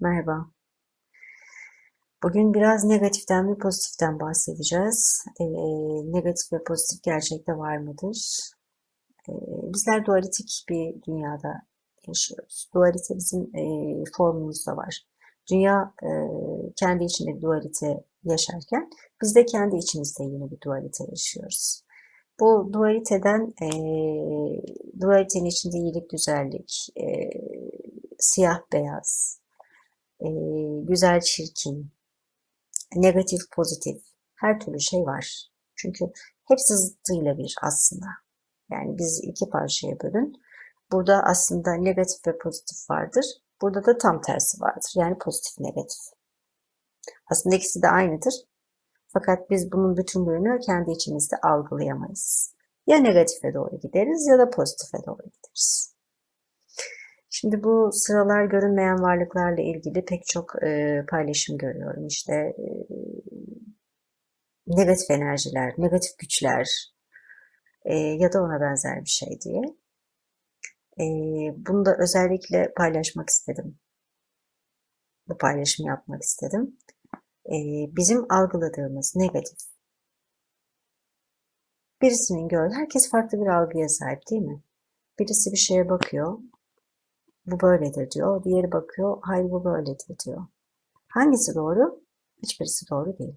Merhaba. Bugün biraz negatiften ve pozitiften bahsedeceğiz. Ee, negatif ve pozitif gerçekte var mıdır? Ee, bizler dualitik bir dünyada yaşıyoruz. Dualite bizim e, formumuzda var. Dünya e, kendi içinde bir dualite yaşarken biz de kendi içimizde yine bir dualite yaşıyoruz. Bu dualiteden, e, dualitenin içinde iyilik, güzellik, e, siyah beyaz, e, güzel çirkin, negatif pozitif her türlü şey var. Çünkü hepsi zıttıyla bir aslında. Yani biz iki parçaya bölün. Burada aslında negatif ve pozitif vardır. Burada da tam tersi vardır. Yani pozitif negatif. Aslında ikisi de aynıdır. Fakat biz bunun bütünlüğünü kendi içimizde algılayamayız. Ya negatife doğru gideriz ya da pozitife doğru gideriz. Şimdi bu sıralar görünmeyen varlıklarla ilgili pek çok e, paylaşım görüyorum. İşte e, negatif enerjiler, negatif güçler e, ya da ona benzer bir şey diye. E, bunu da özellikle paylaşmak istedim. Bu paylaşımı yapmak istedim. E, bizim algıladığımız negatif birisinin gördüğü, herkes farklı bir algıya sahip değil mi? Birisi bir şeye bakıyor, bu böyledir diyor. Diğeri bakıyor, hayır bu böyledir diyor. Hangisi doğru? Hiçbirisi doğru değil.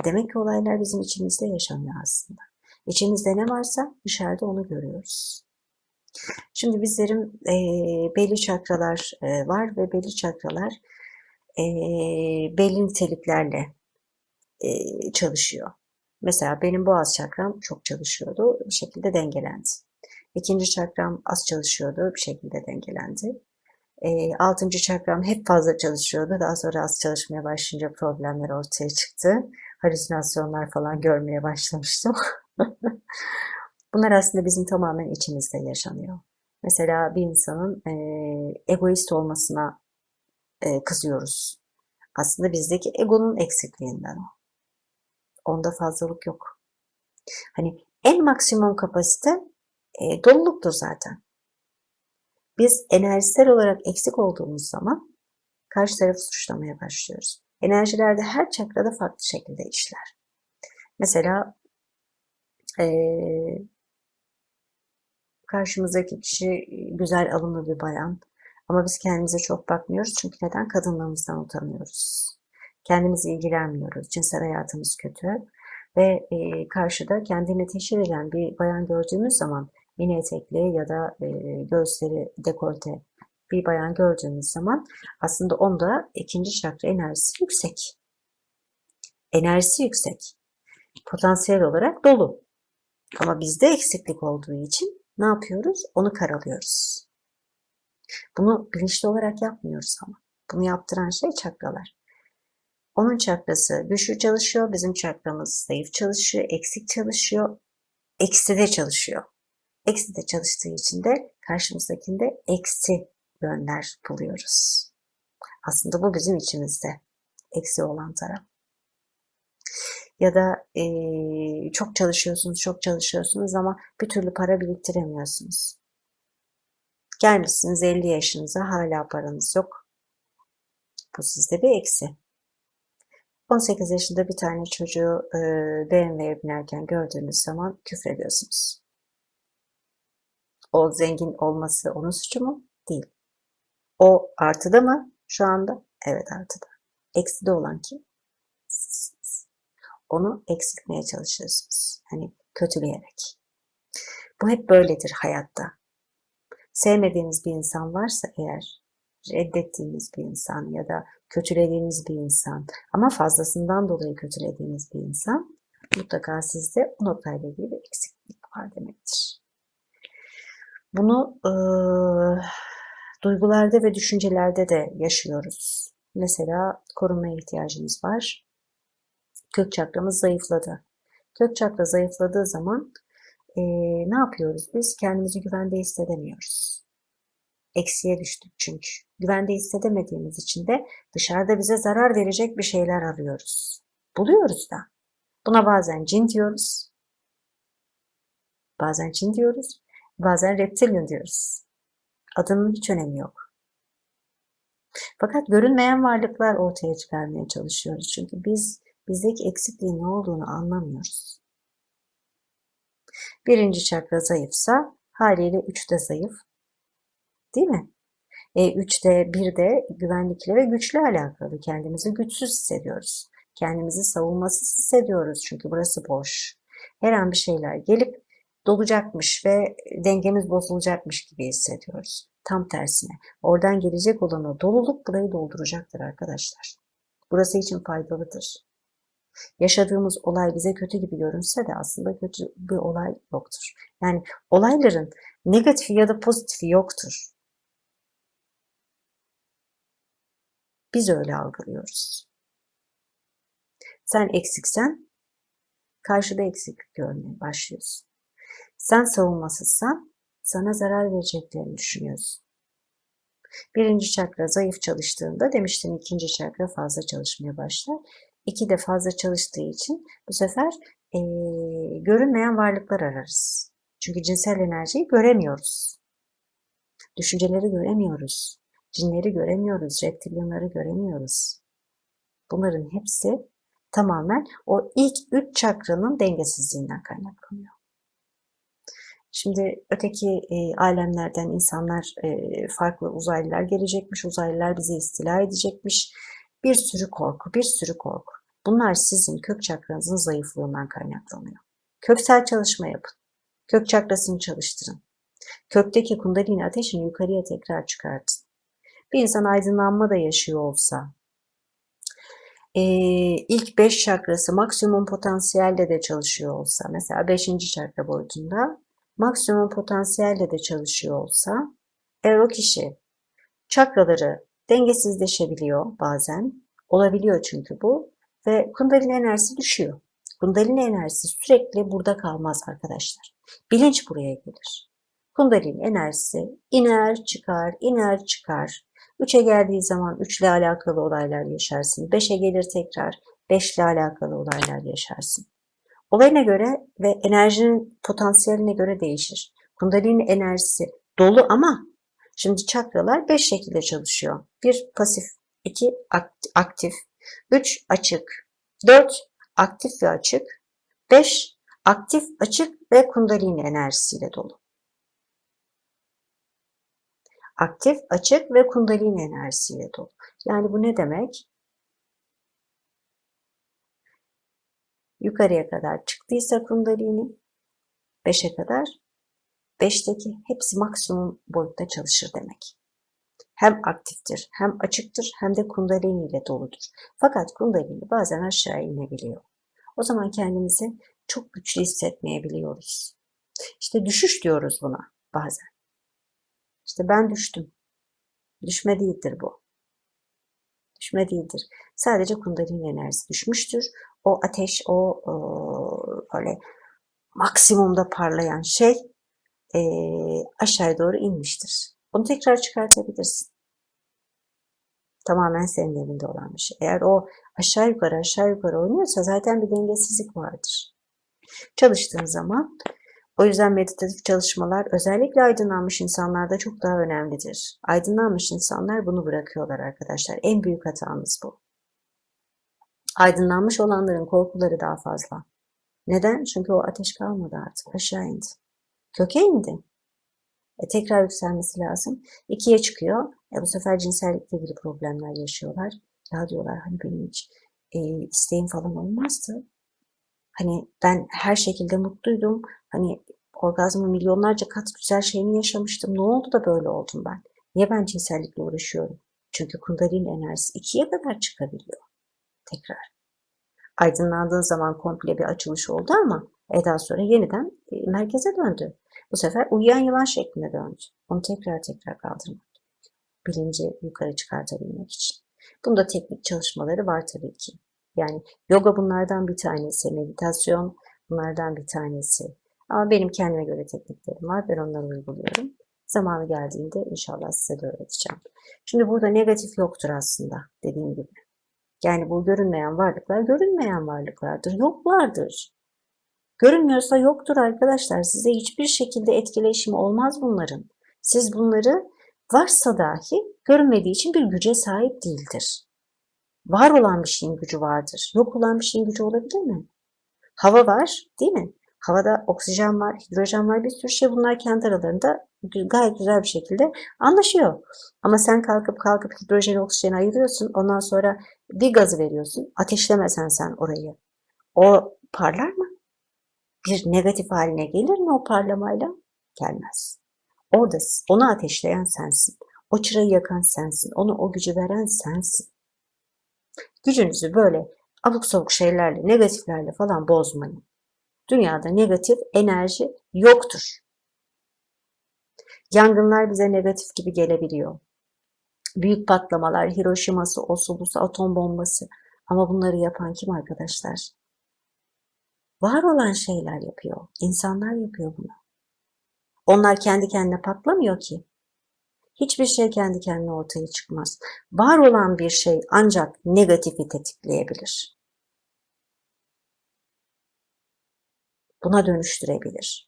E demek ki olaylar bizim içimizde yaşanıyor aslında. İçimizde ne varsa dışarıda onu görüyoruz. Şimdi bizlerin e, belli çakralar e, var ve belli çakralar e, belli niteliklerle e, çalışıyor. Mesela benim boğaz çakram çok çalışıyordu, bir şekilde dengelendi. İkinci çakram az çalışıyordu, bir şekilde dengelendi. E, altıncı çakram hep fazla çalışıyordu. Daha sonra az çalışmaya başlayınca problemler ortaya çıktı. Halüsinasyonlar falan görmeye başlamıştım. Bunlar aslında bizim tamamen içimizde yaşanıyor. Mesela bir insanın e, egoist olmasına e, kızıyoruz. Aslında bizdeki egonun eksikliğinden o. Onda fazlalık yok. Hani en maksimum kapasite e, doluluktur zaten. Biz enerjisel olarak eksik olduğumuz zaman karşı tarafı suçlamaya başlıyoruz. Enerjilerde her çakrada farklı şekilde işler. Mesela e, karşımızdaki kişi güzel alımlı bir bayan ama biz kendimize çok bakmıyoruz çünkü neden? Kadınlığımızdan utanıyoruz. Kendimizi ilgilenmiyoruz. Cinsel hayatımız kötü ve e, karşıda kendini teşhir eden bir bayan gördüğümüz zaman mini etekli ya da e, göğüsleri dekolte bir bayan gördüğümüz zaman aslında onda ikinci çakra enerjisi yüksek. Enerjisi yüksek. Potansiyel olarak dolu. Ama bizde eksiklik olduğu için ne yapıyoruz? Onu karalıyoruz. Bunu bilinçli olarak yapmıyoruz ama. Bunu yaptıran şey çakralar. Onun çakrası güçlü çalışıyor, bizim çakramız zayıf çalışıyor, eksik çalışıyor, eksi de çalışıyor. Eksi de çalıştığı için de karşımızdakinde eksi yönler buluyoruz. Aslında bu bizim içimizde eksi olan taraf. Ya da e, çok çalışıyorsunuz, çok çalışıyorsunuz ama bir türlü para biriktiremiyorsunuz. Gelmişsiniz 50 yaşınıza hala paranız yok. Bu sizde bir eksi. 18 yaşında bir tane çocuğu e, BMW'ye binerken gördüğünüz zaman küfrediyorsunuz. O zengin olması onun suçu mu? Değil. O artıda mı şu anda? Evet artıda. Ekside olan kim? Sizsiniz. Onu eksiltmeye çalışıyorsunuz. Hani kötüleyerek. Bu hep böyledir hayatta. Sevmediğiniz bir insan varsa eğer, reddettiğiniz bir insan ya da kötülediğiniz bir insan ama fazlasından dolayı kötülediğiniz bir insan mutlaka sizde o noktayla ilgili bir eksiklik var demektir. Bunu e, duygularda ve düşüncelerde de yaşıyoruz. Mesela korunmaya ihtiyacımız var. Kök çakramız zayıfladı. Kök çakra zayıfladığı zaman e, ne yapıyoruz biz? Kendimizi güvende hissedemiyoruz. Eksiye düştük çünkü. Güvende hissedemediğimiz için de dışarıda bize zarar verecek bir şeyler arıyoruz. Buluyoruz da. Buna bazen cin diyoruz. Bazen cin diyoruz. Bazen reptilian diyoruz. Adının hiç önemi yok. Fakat görünmeyen varlıklar ortaya çıkarmaya çalışıyoruz. Çünkü biz bizdeki eksikliğin ne olduğunu anlamıyoruz. Birinci çakra zayıfsa haliyle üç de zayıf. Değil mi? E, üçte bir de güvenlikle ve güçle alakalı. Kendimizi güçsüz hissediyoruz. Kendimizi savunmasız hissediyoruz çünkü burası boş. Her an bir şeyler gelip dolacakmış ve dengemiz bozulacakmış gibi hissediyoruz. Tam tersine. Oradan gelecek olan o doluluk burayı dolduracaktır arkadaşlar. Burası için faydalıdır. Yaşadığımız olay bize kötü gibi görünse de aslında kötü bir olay yoktur. Yani olayların negatifi ya da pozitifi yoktur. Biz öyle algılıyoruz. Sen eksiksen karşıda eksiklik görmeye başlıyorsun. Sen savunmasızsan sana zarar vereceklerini düşünüyorsun. Birinci çakra zayıf çalıştığında demiştim ikinci çakra fazla çalışmaya başlar. İki de fazla çalıştığı için bu sefer e, görünmeyen varlıklar ararız. Çünkü cinsel enerjiyi göremiyoruz. Düşünceleri göremiyoruz. Cinleri göremiyoruz. Reptilyanları göremiyoruz. Bunların hepsi tamamen o ilk üç çakranın dengesizliğinden kaynaklanıyor. Şimdi öteki e, alemlerden insanlar, e, farklı uzaylılar gelecekmiş, uzaylılar bizi istila edecekmiş. Bir sürü korku, bir sürü korku. Bunlar sizin kök çakranızın zayıflığından kaynaklanıyor. Köksel çalışma yapın. Kök çakrasını çalıştırın. Kökteki kundalini ateşini yukarıya tekrar çıkartın. Bir insan aydınlanma da yaşıyor olsa, e, ilk 5 çakrası maksimum potansiyelle de çalışıyor olsa, mesela 5. çakra boyutunda maksimum potansiyelle de çalışıyor olsa, eğer o kişi çakraları dengesizleşebiliyor bazen, olabiliyor çünkü bu ve kundalini enerjisi düşüyor. Kundalini enerjisi sürekli burada kalmaz arkadaşlar. Bilinç buraya gelir. Kundalini enerjisi iner çıkar, iner çıkar. 3'e geldiği zaman 3 ile alakalı olaylar yaşarsın. 5'e gelir tekrar 5 ile alakalı olaylar yaşarsın. Olayına göre ve enerjinin potansiyeline göre değişir. Kundalini enerjisi dolu ama şimdi çakralar 5 şekilde çalışıyor. 1 pasif, 2 aktif, 3 açık, 4 aktif ve açık, 5 aktif, açık ve kundalini enerjisiyle dolu. Aktif, açık ve kundalini enerjisiyle dolu. Yani bu ne demek? Yukarıya kadar çıktıysa kundalini 5'e kadar 5'teki hepsi maksimum boyutta çalışır demek. Hem aktiftir, hem açıktır, hem de kundalini ile doludur. Fakat kundalini bazen aşağı inebiliyor. O zaman kendimizi çok güçlü hissetmeyebiliyoruz. İşte düşüş diyoruz buna bazen. İşte ben düştüm. Düşme değildir bu. Düşme değildir. Sadece kundalini enerjisi düşmüştür. O ateş, o e, böyle maksimumda parlayan şey e, aşağıya doğru inmiştir. Onu tekrar çıkartabilirsin. Tamamen senin elinde olan bir şey. Eğer o aşağı yukarı aşağı yukarı oynuyorsa zaten bir dengesizlik vardır. Çalıştığın zaman o yüzden meditatif çalışmalar özellikle aydınlanmış insanlarda çok daha önemlidir. Aydınlanmış insanlar bunu bırakıyorlar arkadaşlar. En büyük hatamız bu. Aydınlanmış olanların korkuları daha fazla. Neden? Çünkü o ateş kalmadı artık. Aşağı indi. Köke indi. E, tekrar yükselmesi lazım. İkiye çıkıyor. E, bu sefer cinsellikle ilgili problemler yaşıyorlar. Ya diyorlar hani benim hiç e, isteğim falan olmazdı. Hani ben her şekilde mutluydum. Hani orgazmı milyonlarca kat güzel şeyini yaşamıştım. Ne oldu da böyle oldum ben? Niye ben cinsellikle uğraşıyorum? Çünkü kundalini enerjisi ikiye kadar çıkabiliyor. Tekrar. Aydınlandığın zaman komple bir açılış oldu ama daha sonra yeniden e, merkeze döndü. Bu sefer uyuyan yılan şeklinde döndü. Onu tekrar tekrar kaldırmak. Bilinci yukarı çıkartabilmek için. Bunda teknik çalışmaları var tabii ki. Yani yoga bunlardan bir tanesi, meditasyon bunlardan bir tanesi. Ama benim kendime göre tekniklerim var. Ben onları uyguluyorum. Zamanı geldiğinde inşallah size de öğreteceğim. Şimdi burada negatif yoktur aslında dediğim gibi. Yani bu görünmeyen varlıklar görünmeyen varlıklardır. Yoklardır. Görünmüyorsa yoktur arkadaşlar. Size hiçbir şekilde etkileşimi olmaz bunların. Siz bunları varsa dahi görünmediği için bir güce sahip değildir. Var olan bir şeyin gücü vardır. Yok olan bir şeyin gücü olabilir mi? Hava var, değil mi? Havada oksijen var, hidrojen var, bir sürü şey bunlar kendi aralarında gayet güzel bir şekilde anlaşıyor. Ama sen kalkıp kalkıp hidrojeni oksijeni ayırıyorsun, ondan sonra bir gazı veriyorsun, ateşlemesen sen orayı. O parlar mı? Bir negatif haline gelir mi o parlamayla? Gelmez. Orada onu ateşleyen sensin. O çırayı yakan sensin. Ona o gücü veren sensin. Gücünüzü böyle abuk sabuk şeylerle, negatiflerle falan bozmayın. Dünyada negatif enerji yoktur. Yangınlar bize negatif gibi gelebiliyor. Büyük patlamalar, Hiroşima'sı, Osubusu, atom bombası. Ama bunları yapan kim arkadaşlar? Var olan şeyler yapıyor. İnsanlar yapıyor bunu. Onlar kendi kendine patlamıyor ki. Hiçbir şey kendi kendine ortaya çıkmaz. Var olan bir şey ancak negatifi tetikleyebilir. Buna dönüştürebilir.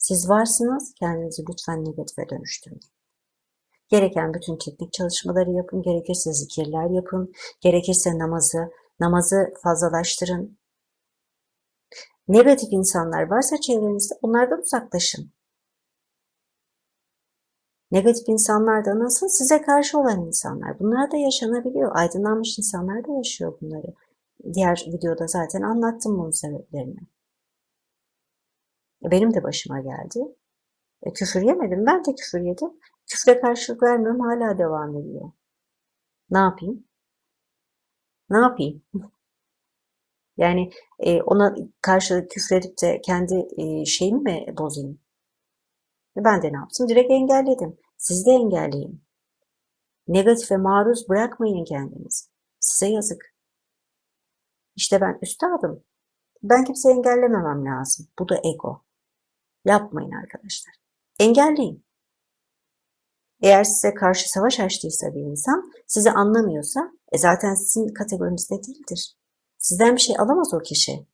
Siz varsınız, kendinizi lütfen negatife dönüştürmeyin. Gereken bütün teknik çalışmaları yapın, gerekirse zikirler yapın, gerekirse namazı, namazı fazlalaştırın. Negatif insanlar varsa çevrenizde onlardan uzaklaşın. Negatif insanlar da nasıl? Size karşı olan insanlar. Bunlar da yaşanabiliyor. Aydınlanmış insanlar da yaşıyor bunları. Diğer videoda zaten anlattım bunun sebeplerini. Benim de başıma geldi. E, küfür yemedim. Ben de küfür yedim. Küfre karşılık vermiyorum. Hala devam ediyor. Ne yapayım? Ne yapayım? yani e, ona karşılık küfredip de kendi e, şeyimi mi bozayım? Ben de ne yaptım? Direkt engelledim. Siz de engelleyin. Negatife maruz bırakmayın kendinizi. Size yazık. İşte ben üstadım. Ben kimseyi engellememem lazım. Bu da ego. Yapmayın arkadaşlar. Engelleyin. Eğer size karşı savaş açtıysa bir insan, sizi anlamıyorsa, e zaten sizin kategorinizde değildir. Sizden bir şey alamaz o kişi.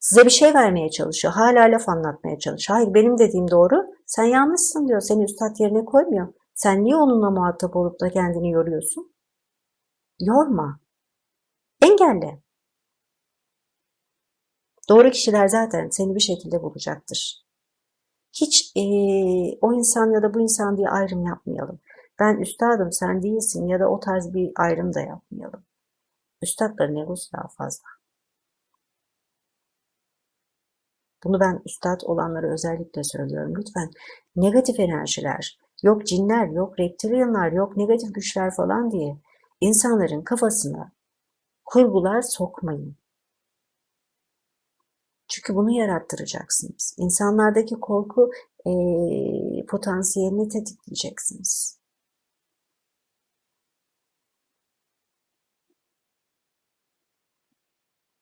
Size bir şey vermeye çalışıyor. Hala laf anlatmaya çalışıyor. Hayır benim dediğim doğru. Sen yanlışsın diyor. Seni üstad yerine koymuyor. Sen niye onunla muhatap olup da kendini yoruyorsun? Yorma. Engelle. Doğru kişiler zaten seni bir şekilde bulacaktır. Hiç e, o insan ya da bu insan diye ayrım yapmayalım. Ben üstadım sen değilsin ya da o tarz bir ayrım da yapmayalım. Üstadların egosu daha fazla. Bunu ben üstad olanlara özellikle söylüyorum. Lütfen negatif enerjiler, yok cinler, yok reptilianlar, yok negatif güçler falan diye insanların kafasına kurgular sokmayın. Çünkü bunu yarattıracaksınız. İnsanlardaki korku e, potansiyelini tetikleyeceksiniz.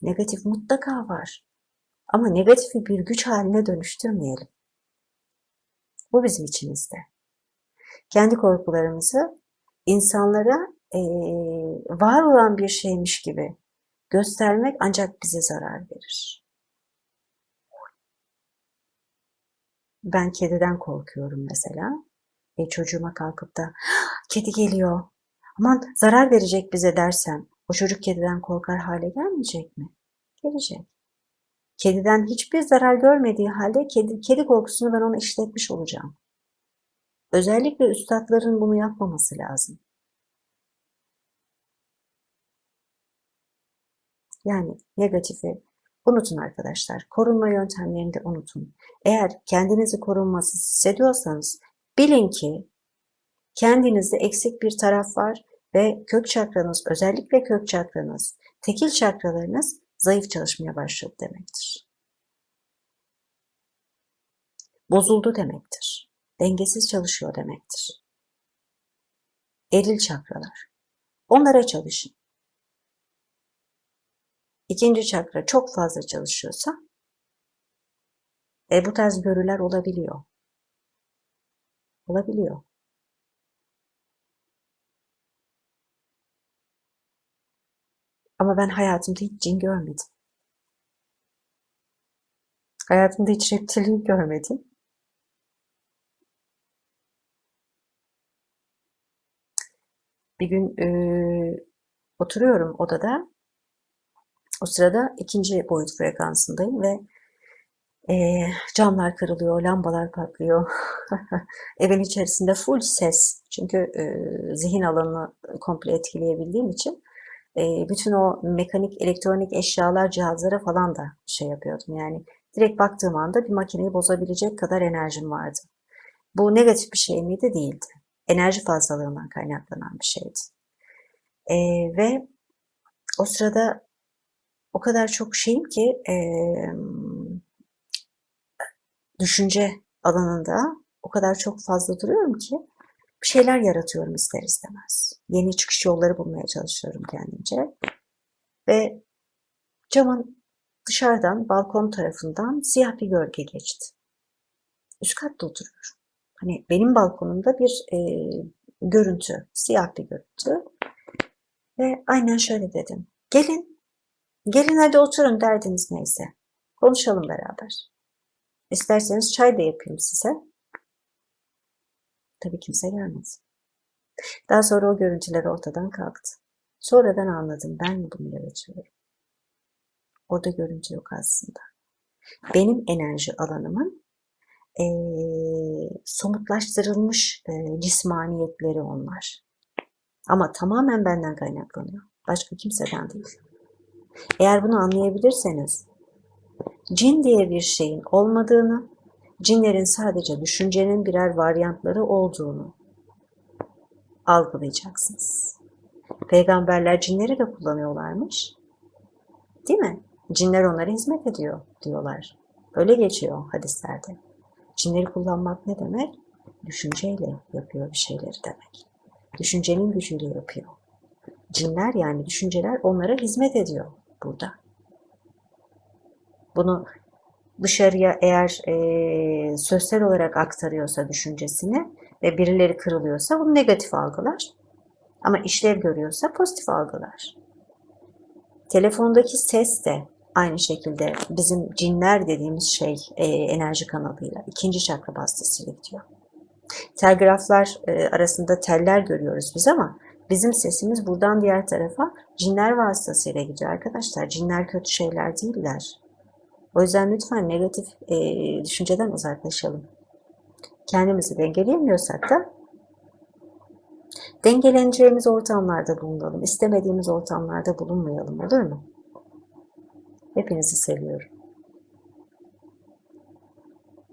Negatif mutlaka var. Ama negatifi bir güç haline dönüştürmeyelim. Bu bizim içimizde. Kendi korkularımızı insanlara e, var olan bir şeymiş gibi göstermek ancak bize zarar verir. Ben kediden korkuyorum mesela. E, çocuğuma kalkıp da kedi geliyor, aman zarar verecek bize dersem o çocuk kediden korkar hale gelmeyecek mi? Gelecek. Kediden hiçbir zarar görmediği halde kedi, kedi korkusunu ben ona işletmiş olacağım. Özellikle üstadların bunu yapmaması lazım. Yani negatifi unutun arkadaşlar. Korunma yöntemlerini de unutun. Eğer kendinizi korunmasız hissediyorsanız bilin ki kendinizde eksik bir taraf var ve kök çakranız, özellikle kök çakranız, tekil çakralarınız zayıf çalışmaya başladı demektir. Bozuldu demektir. Dengesiz çalışıyor demektir. Eril çakralar. Onlara çalışın. İkinci çakra çok fazla çalışıyorsa e, bu tarz görüler olabiliyor. Olabiliyor. Ama ben hayatımda hiç cin görmedim. Hayatımda hiç reptilin görmedim. bir gün e, oturuyorum odada. O sırada ikinci boyut frekansındayım ve e, camlar kırılıyor, lambalar patlıyor. Evin içerisinde full ses. Çünkü e, zihin alanını komple etkileyebildiğim için e, bütün o mekanik, elektronik eşyalar, cihazlara falan da şey yapıyordum. Yani direkt baktığım anda bir makineyi bozabilecek kadar enerjim vardı. Bu negatif bir şey miydi? Değildi. Enerji fazlalığından kaynaklanan bir şeydi. E, ve o sırada o kadar çok şeyim ki e, düşünce alanında o kadar çok fazla duruyorum ki bir şeyler yaratıyorum ister istemez. Yeni çıkış yolları bulmaya çalışıyorum kendimce. Ve camın dışarıdan, balkon tarafından siyah bir gölge geçti. Üst katta oturuyorum. Hani benim balkonumda bir e, görüntü, siyah bir görüntü. Ve aynen şöyle dedim. Gelin, gelin hadi oturun derdiniz neyse. Konuşalım beraber. İsterseniz çay da yapayım size. Tabii kimse gelmedi. Daha sonra o görüntüler ortadan kalktı. Sonradan anladım ben mi bunu yaratıyorum. Orada görüntü yok aslında. Benim enerji alanımın e, somutlaştırılmış e, cismaniyetleri onlar. Ama tamamen benden kaynaklanıyor. Başka kimseden değil. Eğer bunu anlayabilirseniz cin diye bir şeyin olmadığını, cinlerin sadece düşüncenin birer varyantları olduğunu algılayacaksınız. Peygamberler cinleri de kullanıyorlarmış. Değil mi? Cinler onlara hizmet ediyor diyorlar. Öyle geçiyor hadislerde. Cinleri kullanmak ne demek? Düşünceyle yapıyor bir şeyleri demek. Düşüncenin gücüyle yapıyor. Cinler yani düşünceler onlara hizmet ediyor burada. Bunu dışarıya eğer e, sosyal olarak aktarıyorsa düşüncesini ve birileri kırılıyorsa bunu negatif algılar. Ama işlev görüyorsa pozitif algılar. Telefondaki ses de aynı şekilde bizim cinler dediğimiz şey e, enerji kanalıyla ikinci çakra vasıtasıyla gidiyor. Telgraflar e, arasında teller görüyoruz biz ama bizim sesimiz buradan diğer tarafa cinler vasıtasıyla gidiyor arkadaşlar. Cinler kötü şeyler değiller. O yüzden lütfen negatif e, düşünceden uzaklaşalım. Kendimizi dengeleyemiyorsak da dengeleneceğimiz ortamlarda bulunalım. İstemediğimiz ortamlarda bulunmayalım olur mu? Hepinizi seviyorum.